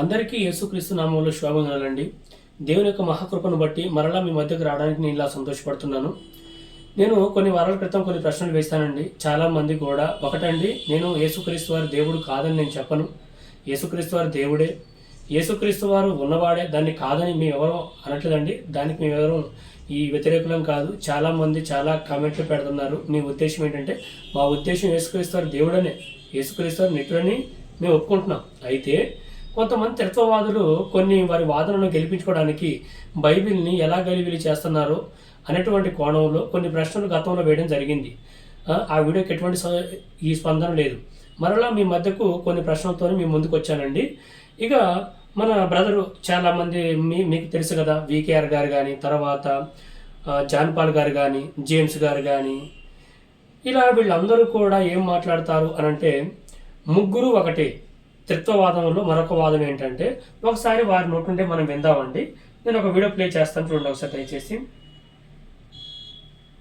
అందరికీ యేసుక్రీస్తు నామంలో శుభవందనాలండి దేవుని యొక్క మహాకృపను బట్టి మరలా మీ మధ్యకు రావడానికి నేను ఇలా సంతోషపడుతున్నాను. నేను కొన్ని వారాల క్రితం కొన్ని ప్రశ్నలు వేస్తానండి చాలా మంది కూడా ఒకటండి నేను యేసుక్రీస్తు వారి దేవుడు కాదని నేను చెప్పను. యేసుక్రీస్తు వారి దేవుడే. యేసుక్రీస్తు వారు ఉన్నవాడే దాన్ని కాదని మేము ఎవరో అనట్లేదండి. దానికి మేము ఎవరు ఈ వ్యతిరేకులం కాదు. చాలామంది చాలా కామెంట్లు పెడుతున్నారు. మీ ఉద్దేశం ఏంటంటే మా ఉద్దేశం యేసుక్రీస్తు వారి దేవుడనే యేసుక్రీస్తు వారి నిట్టుడని మేము ఒప్పుకుంటున్నాం. అయితే కొంతమంది త్రిత్వవాదులు కొన్ని వారి వాదనను గెలిపించుకోవడానికి బైబిల్ని ఎలా గలిబిలి చేస్తున్నారో అనేటువంటి కోణంలో కొన్ని ప్రశ్నలు గతంలో వేయడం జరిగింది. ఆ, వీడియోకి ఎటువంటి ఈ స్పందన లేదు. మరలా మీ మధ్యకు కొన్ని ప్రశ్నలతో మీ ముందుకు వచ్చానండి. ఇక మన బ్రదరు చాలామంది మీ మీకు తెలుసు కదా వికేఆర్ గారు కానీ తర్వాత జాన్పాల్ జాన్ పాల్ గారు కానీ జేమ్స్ గారు కానీ ఇలా వీళ్ళందరూ కూడా ఏం మాట్లాడతారు అని అంటే ముగ్గురు ఒకటే. త్రిత్వవాదంలో మరొక వాదం ఏంటంటే ఒకసారి వారి నోటి నుండి మనం విందామండి. నేను ఒక వీడియో ప్లే చేస్తాను చూడండి ఒకసారి దయచేసి.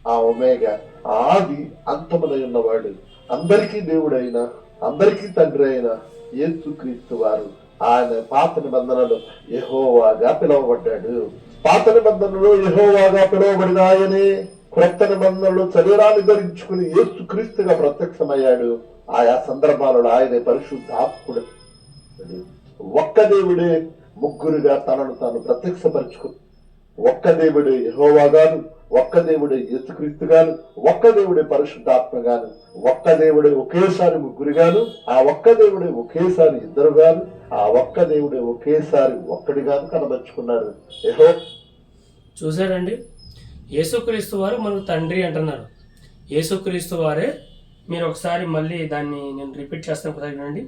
ఆ ఒమేగా ఆది అంతమునై ఉన్నవాడు అందరికీ దేవుడైన అందరికీ తండ్రి అయిన యేసుక్రీస్తు వారు. ఆయన పాత నిబంధనలు యహోవాగా పిలువబడ్డాడు. పాత నిబంధనలు యహోవాగా పిలువబడిన ఆయనే క్రొత్త నిబంధనలు శరీరాన్ని ధరించుకుని యేసుక్రీస్తుగా ప్రత్యక్షమయ్యాడు. ఆయా సందర్భాలలో ఆయనే పరిశుద్ధాత్ముడు. ఒక్క దేవుడే ముగ్గురుగా తనను తాను ప్రత్యక్షపరచుకు. ఒక్క దేవుడే యెహోవాగాను ఒక్క దేవుడే యేసుక్రీస్తుగాను ఒక్క దేవుడే పరిశుద్ధాత్మగాను ఒక్క దేవుడే ఒకేసారి ముగ్గురుగాను ఆ ఒక్క దేవుడే ఒకేసారి ఇద్దరుగాను ఆ ఒక్క దేవుడే ఒకేసారి ఒక్కడిగాను కనబరుచుకున్నారు. యహో. చూసారండి యేసుక్రీస్తు వారు మనకు తండ్రి అంటున్నారు. యేసుక్రీస్తు వారే మీరు ఒకసారి మళ్ళీ దాన్ని నేను రిపీట్ చేస్తాను ఒకసారి వినండి.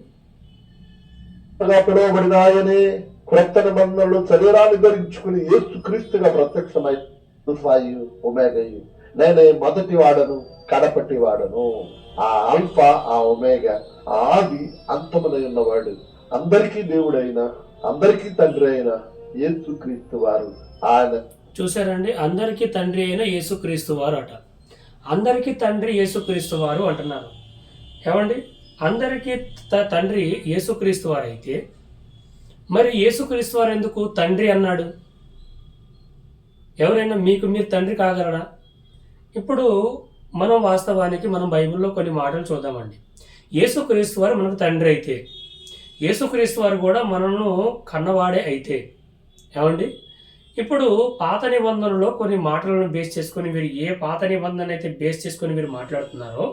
పిలువబడిన ఆయనే క్రొత్త నిబంధనలు శరీరాన్ని ధరించుకుని క్రీస్తుగా ప్రత్యక్షమై సాయు ఒమేగయు నేనే మొదటి వాడను కడపటి వాడను. ఆ అల్ఫా ఆ ఒమేగ ఆ ఆది అంతమునై ఉన్నవాడు. అందరికీ దేవుడైన అందరికీ తండ్రి అయిన యేసుక్రీస్తు వారు. ఆయన చూసారండి అందరికీ తండ్రి అయిన యేసుక్రీస్తు వారు అట. అందరికీ తండ్రి యేసుక్రీస్తు వారు అంటున్నారు. ఏమండి? అందరికీ తండ్రి యేసుక్రీస్తు వారు అయితే మరి యేసుక్రీస్తు వారు ఎందుకు తండ్రి అన్నాడు? ఎవరైనా మీకు మీరు తండ్రి కాగలరా? ఇప్పుడు మనం వాస్తవానికి మనం బైబిల్లో కొన్ని మాటలు చూద్దామండి. యేసుక్రీస్తు వారు మనకు తండ్రి అయితే. యేసుక్రీస్తు వారు కూడా మనను కన్నవాడే అయితే. ఏమండి? ఇప్పుడు పాత నిబంధనలో కొన్ని మాటలను బేస్ చేసుకొని మీరు ఏ పాత నిబంధన అయితే బేస్ చేసుకొని మీరు మాట్లాడుతున్నారో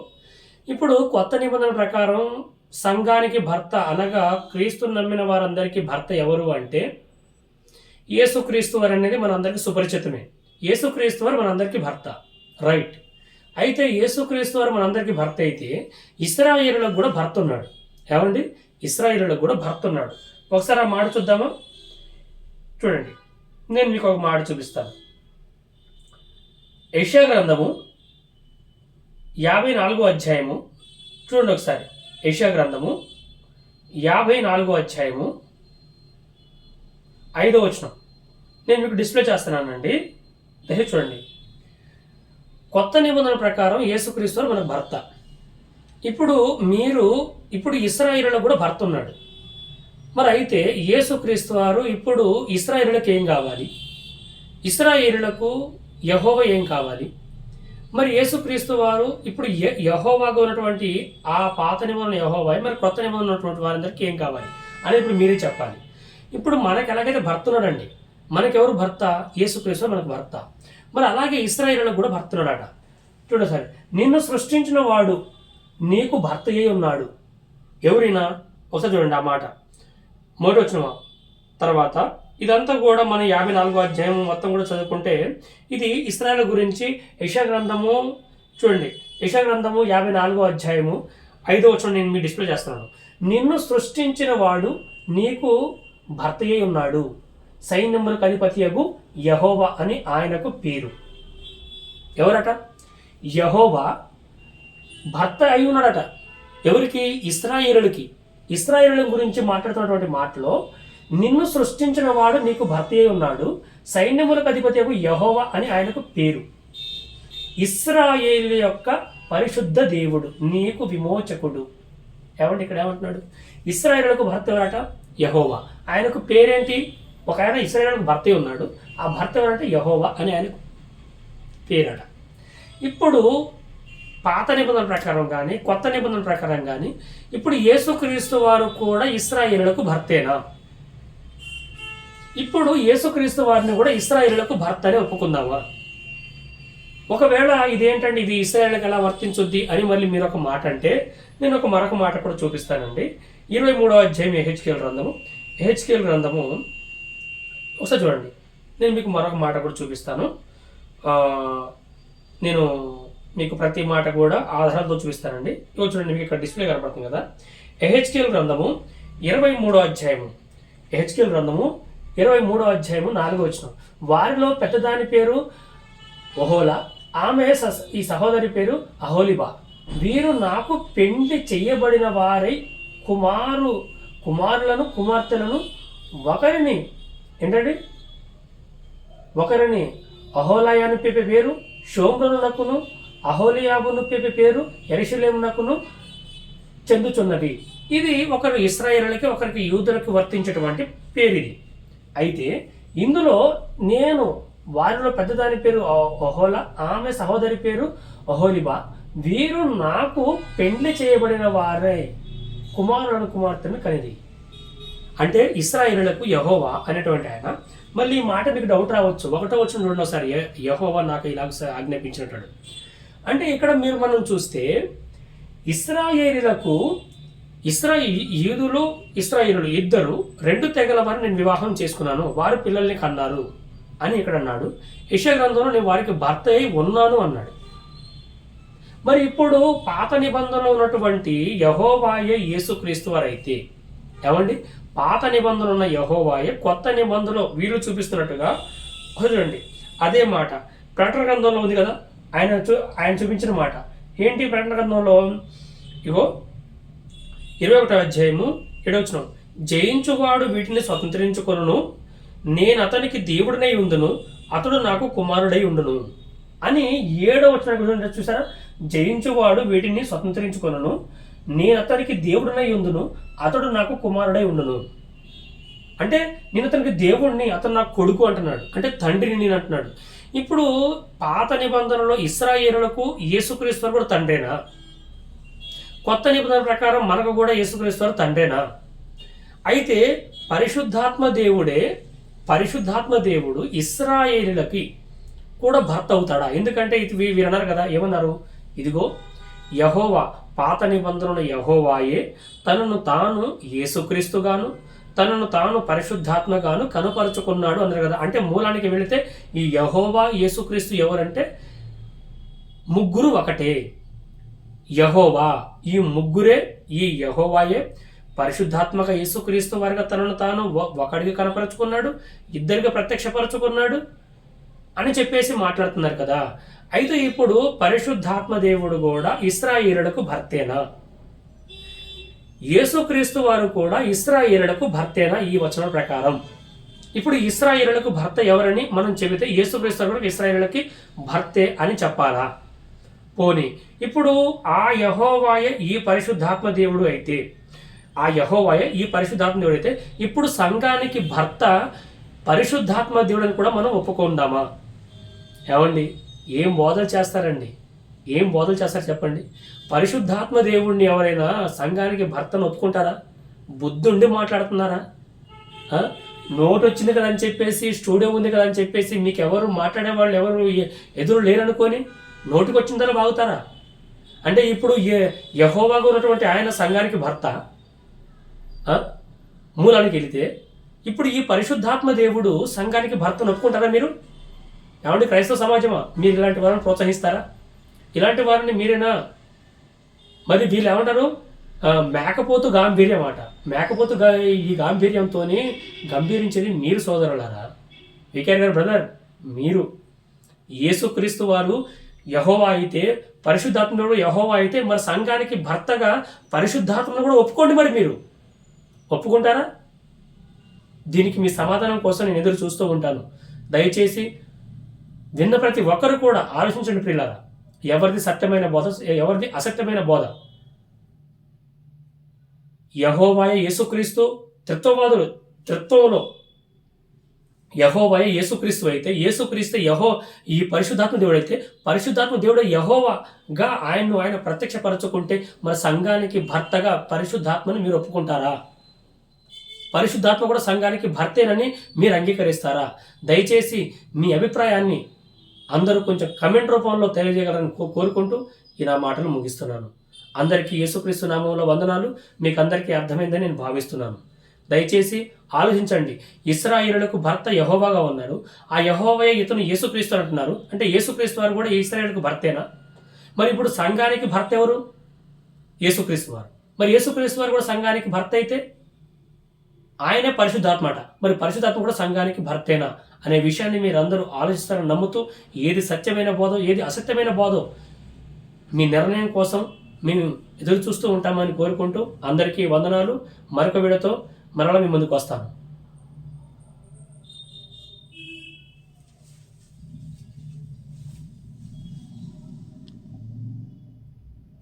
ఇప్పుడు కొత్త నిబంధన ప్రకారం సంఘానికి భర్త అనగా క్రీస్తు నమ్మిన వారందరికీ భర్త ఎవరు అంటే యేసుక్రీస్తు వారు అనేది మనందరికీ సుపరిచితమే. యేసుక్రీస్తు వారు మనందరికీ భర్త. రైట్ అయితే యేసుక్రీస్తు వారు మనందరికీ భర్త అయితే ఇస్రాయేలులకు కూడా భర్త ఉన్నాడు. ఏమండి? ఇస్రాయేలులకు కూడా భర్త ఉన్నాడు. ఒకసారి ఆ మాట చూద్దామా? చూడండి. నేను మీకు ఒక మాట చూపిస్తాను. యశా గ్రంథము యాభై నాలుగో అధ్యాయము. చూడండి ఒకసారి. యెషయా గ్రంథము. యాభై నాలుగో అధ్యాయము. ఐదో వచనం. నేను మీకు డిస్ప్లే చేస్తున్నానండి. దయచేసి చూడండి. కొత్త నిబంధన ప్రకారం యేసుక్రీస్తు వారు మనకు భర్త. ఇప్పుడు మీరు ఇప్పుడు ఇస్రాయిల్లో కూడా భర్త ఉన్నాడు. మరి అయితే యేసుక్రీస్తు వారు ఇప్పుడు ఇస్రాయేలులకు ఏం కావాలి? ఇస్రాయిలకు యహోవ ఏం కావాలి? మరి యేసుక్రీస్తు వారు ఇప్పుడు య- ఉన్నటువంటి ఆ పాత నిబంధన యహోవాయి మరి కొత్త నిబంధన ఉన్నటువంటి వారందరికీ ఏం కావాలి అనేది ఇప్పుడు మీరే చెప్పాలి. ఇప్పుడు మనకు ఎలాగైతే భర్త ఉన్నాడండి మనకెవరు భర్త? యేసుక్రీస్తు మనకు భర్త. మరి అలాగే ఇస్రాయేలులకు కూడా భర్త ఉన్నాడట. చూడండి సార్ నిన్ను సృష్టించిన వాడు నీకు భర్త అయి ఉన్నాడు. ఎవరైనా? ఒకసారి చూడండి ఆ మాట. మొదటి వచ్చిన తర్వాత ఇదంతా కూడా మన యాభై నాలుగో అధ్యాయం మొత్తం కూడా చదువుకుంటే ఇది ఇస్రాయల్ గురించి యశాగ్రంథము చూడండి. యశాగ్రంథము యాభై నాలుగో అధ్యాయము ఐదో వచ్చిన నేను మీ డిస్ప్లే చేస్తున్నాను. నిన్ను సృష్టించిన వాడు నీకు భర్త అయి ఉన్నాడు సైన్యములకు అధిపతియగు యహోవా అని ఆయనకు పేరు. ఎవరట? యహోవా భర్త అయి ఉన్నాడట. ఎవరికి? ఇస్రాయేలులకి ఇస్రాయేలుల గురించి మాట్లాడుతున్నటువంటి మాటలో నిన్ను సృష్టించిన వాడు నీకు భర్త అయి ఉన్నాడు. సైన్యములకు అధిపతి యహోవ అని ఆయనకు పేరు. ఇస్రాయేలు యొక్క పరిశుద్ధ దేవుడు నీకు విమోచకుడు. ఏమంటే ఇక్కడ ఏమంటున్నాడు? ఇస్రాయేళ్ళకు భర్త ఎవరట? యహోవా. ఆయనకు పేరేంటి? ఒక ఆయన ఇస్రాయేలుకు భర్తే ఉన్నాడు. ఆ భర్త ఎవరంటే యహోవా అని ఆయనకు పేరట. ఇప్పుడు పాత నిబంధన ప్రకారం కానీ కొత్త నిబంధన ప్రకారం కానీ ఇప్పుడు యేసుక్రీస్తు వారు కూడా ఇస్రాయేళ్ళకు భర్తేనా? ఇప్పుడు యేసుక్రీస్తు వారిని కూడా ఇస్రాయేళ్ళకు భర్త అని ఒప్పుకుందామా? ఒకవేళ ఇదేంటండి ఇది ఇస్రాయేళ్ళకి ఎలా వర్తించుద్ది అని మళ్ళీ మీరు ఒక మాట అంటే నేను ఒక మరొక మాట కూడా చూపిస్తానండి. ఇరవై మూడవ అధ్యాయం హెచ్కేఎల్ గ్రంథము. హెచ్కేఎల్ గ్రంథము ఒకసారి చూడండి. నేను మీకు మరొక మాట కూడా చూపిస్తాను. నేను మీకు ప్రతి మాట కూడా ఆధారాలతో చూపిస్తానండి. ఇవి చూడండి మీకు ఇక్కడ డిస్ప్లే కనపడుతుంది కదా. ఎహెచ్కేఎల్ గ్రంథము ఇరవై మూడో అధ్యాయము. ఎహెచ్కేఎల్ గ్రంథము ఇరవై మూడో అధ్యాయము నాలుగో వచ్చిన వారిలో పెద్దదాని పేరు ఒహోలా. ఆమె ఈ సహోదరి పేరు అహోలిబా. వీరు నాకు పెండ్లి చెయ్యబడిన వారై కుమారు కుమారులను కుమార్తెలను ఒకరిని ఏంటండి? ఒకరిని అహోలయాను పేపే పేరు షోమ్రునకును అహోలియాబును పేపే పేరు ఎరిశలేమునకును చెందుచున్నది. ఇది ఒకరు ఇస్రాయేళ్ళకి ఒకరికి యూదులకు వర్తించేటువంటి పేరు ఇది అయితే ఇందులో నేను వారిలో పెద్దదాని పేరు అహోల ఆమె సహోదరి పేరు అహోలిబా వీరు నాకు పెండ్లి చేయబడిన వారే కుమారుడు కుమార్తెను కనిది అంటే ఇస్రాయిలకు యహోవా అనేటువంటి ఆయన. మళ్ళీ ఈ మాట మీకు డౌట్ రావచ్చు. ఒకటో వచ్చిన రెండోసారి యహోవా నాకు ఇలా ఆజ్ఞాపించినట్టు అంటే ఇక్కడ మీరు మనం చూస్తే ఇస్రాయేలీలకు ఇస్రా యూదులు ఇస్రాయిలు ఇద్దరు రెండు తెగల వారిని నేను వివాహం చేసుకున్నాను వారు పిల్లల్ని కన్నారు అని ఇక్కడ అన్నాడు. యశ గ్రంథంలో నేను వారికి భర్త అయి ఉన్నాను అన్నాడు. మరి ఇప్పుడు పాత నిబంధనలో ఉన్నటువంటి యహోవాయే యేసుక్రీస్తు వారైతే ఏమండి? పాత నిబంధనలు ఉన్న యహోవాయే కొత్త నిబంధనలో వీళ్ళు చూపిస్తున్నట్టుగా చూడండి. అదే మాట. ప్రకటన గ్రంథంలో ఉంది కదా ఆయన చూ ఆయన చూపించిన మాట. ఏంటి ప్రకటన గ్రంథంలో? ఇగో ఇరవై ఒకటో అధ్యాయము ఏడవచనం జయించువాడు వీటిని స్వతంత్రించుకొనును. నేను అతనికి దేవుడినై ఉండును అతడు నాకు కుమారుడై ఉండును. అని ఏడో వచ్చిన చూసారా? జయించువాడు వీటిని స్వతంత్రించుకొనును. నేను అతనికి దేవుడినై ఉండును అతడు నాకు కుమారుడై ఉండును. అంటే నేను అతనికి దేవుడిని అతను నాకు కొడుకు అంటున్నాడు. అంటే తండ్రిని నేను అంటున్నాడు. ఇప్పుడు పాత నిబంధనలో ఇస్రాయేలులకు యేసుక్రీస్తు కూడా తండ్రేనా? కొత్త నిబంధన ప్రకారం మనకు కూడా యేసుక్రీస్తు తండ్రేనా? అయితే పరిశుద్ధాత్మ దేవుడే పరిశుద్ధాత్మ దేవుడు ఇస్రాయేలులకి కూడా భర్త అవుతాడా? ఎందుకంటే ఇది వీ- కదా ఏమన్నారు? ఇదిగో యహోవా పాత నిబంధనలు యహోవాయే తనను తాను యేసుక్రీస్తుగాను తనను తాను పరిశుద్ధాత్మగాను కనుపరుచుకున్నాడు అన్నారు కదా. అంటే మూలానికి వెళితే ఈ యహోవా యేసుక్రీస్తు ఎవరంటే? ముగ్గురు ఒకటే. యహోవా. ఈ ముగ్గురే ఈ యహోవాయే. పరిశుద్ధాత్మక యేసుక్రీస్తు వారిగా తనను తాను ఒకడికి కనపరుచుకున్నాడు ఇద్దరికి ప్రత్యక్షపరచుకున్నాడు అని చెప్పేసి మాట్లాడుతున్నారు కదా. అయితే ఇప్పుడు పరిశుద్ధాత్మ దేవుడు కూడా ఇస్రాయేలులకు భర్తేనా? యేసుక్రీస్తు వారు కూడా ఇస్రాయేలులకు భర్తేనా ఈ వచనం ప్రకారం? ఇప్పుడు ఇస్రాయేలులకు భర్త ఎవరని మనం చెబితే యేసుక్రీస్తు వారు కూడా ఇస్రాయేలులకి భర్తే అని చెప్పాలా? పోని. ఇప్పుడు ఆ యహోవాయ ఈ పరిశుద్ధాత్మ దేవుడు అయితే. ఆ యహోవాయ ఈ పరిశుద్ధాత్మ దేవుడు అయితే. ఇప్పుడు సంఘానికి భర్త పరిశుద్ధాత్మ దేవుడు అని కూడా మనం ఒప్పుకుందామా? ఏమండి? ఏం బోధలు చేస్తారండి? ఏం బోధలు చేస్తారు చెప్పండి? పరిశుద్ధాత్మ దేవుడిని ఎవరైనా సంఘానికి భర్తను ఒప్పుకుంటారా? బుద్ధుండి మాట్లాడుతున్నారా? నోటు వచ్చింది కదా అని చెప్పేసి స్టూడియో ఉంది కదా అని చెప్పేసి మీకు ఎవరు మాట్లాడే వాళ్ళు ఎవరు ఎదురు లేరనుకొని? నోటికి వచ్చిందలా బాగుతారా? అంటే ఇప్పుడు ఏ- యహోవాగా ఉన్నటువంటి ఆయన సంఘానికి భర్త మూలానికి వెళితే ఇప్పుడు ఈ పరిశుద్ధాత్మ దేవుడు సంఘానికి భర్తను ఒప్పుకుంటారా మీరు? ఏమంటే క్రైస్తవ సమాజమా? మీరు ఇలాంటి వారిని ప్రోత్సహిస్తారా? ఇలాంటి వారిని మీరేనా? మరి వీళ్ళు ఏమంటారు? మేకపోతు గాంభీర్యం అట మేకపోతు గా ఈ గాంభీర్యంతో గంభీరించేది మీరు సోదరులారా. వికేర్ గారు బ్రదర్ మీరు యేసుక్రీస్తు వారు యహోవా అయితే పరిశుద్ధాత్మడు యహోవా అయితే మరి సంఘానికి భర్తగా పరిశుద్ధాత్మను కూడా ఒప్పుకోండి మరి మీరు. ఒప్పుకుంటారా? దీనికి మీ సమాధానం కోసం నేను ఎదురు చూస్తూ ఉంటాను. దయచేసి విన్న ప్రతి ఒక్కరు కూడా ఆలోచించండి ప్రియులారా. ఎవరిది సత్యమైన బోధ ఎవరిది అసత్యమైన బోధ? యహోవాయ యేసుక్రీస్తు త్రిత్వవాదులు త్రిత్వంలో యహోవాయ యేసుక్రీస్తు అయితే యేసుక్రీస్తు యహో ఈ పరిశుద్ధాత్మ దేవుడు అయితే పరిశుద్ధాత్మ దేవుడు యహోవాగా ఆయన్ను ఆయన ప్రత్యక్షపరచుకుంటే మన సంఘానికి భర్తగా పరిశుద్ధాత్మని మీరు ఒప్పుకుంటారా? పరిశుద్ధాత్మ కూడా సంఘానికి భర్తేనని మీరు అంగీకరిస్తారా? దయచేసి మీ అభిప్రాయాన్ని అందరూ కొంచెం కమెంట్ రూపంలో తెలియజేయగలని కో- కోరుకుంటూ ఈ నా మాటలు ముగిస్తున్నాను. అందరికీ యేసుక్రీస్తు నామంలో వందనాలు. మీకు అందరికీ అర్థమైందని నేను భావిస్తున్నాను. దయచేసి ఆలోచించండి. ఇస్రాయేలులకు భర్త యహోవాగా ఉన్నాడు. ఆ యహోవయ ఇతను యేసుక్రీస్తు అంటున్నారు. అంటే యేసుక్రీస్తు వారు కూడా ఇస్రాయేలుకు భర్తేనా? మరి ఇప్పుడు సంఘానికి భర్త ఎవరు? యేసుక్రీస్తు వారు. మరి యేసుక్రీస్తు వారు కూడా సంఘానికి భర్త అయితే? ఆయనే పరిశుద్ధాత్మట. మరి పరిశుద్ధాత్మ కూడా సంఘానికి భర్తేనా? అనే విషయాన్ని మీరందరూ ఆలోచిస్తారని నమ్ముతూ ఏది సత్యమైన బోధో ఏది అసత్యమైన బోధో మీ నిర్ణయం కోసం మేము ఎదురు చూస్తూ ఉంటామని కోరుకుంటూ అందరికీ వందనాలు. మరొక వీడియోతో మరలా మీ ముందుకు వస్తాను.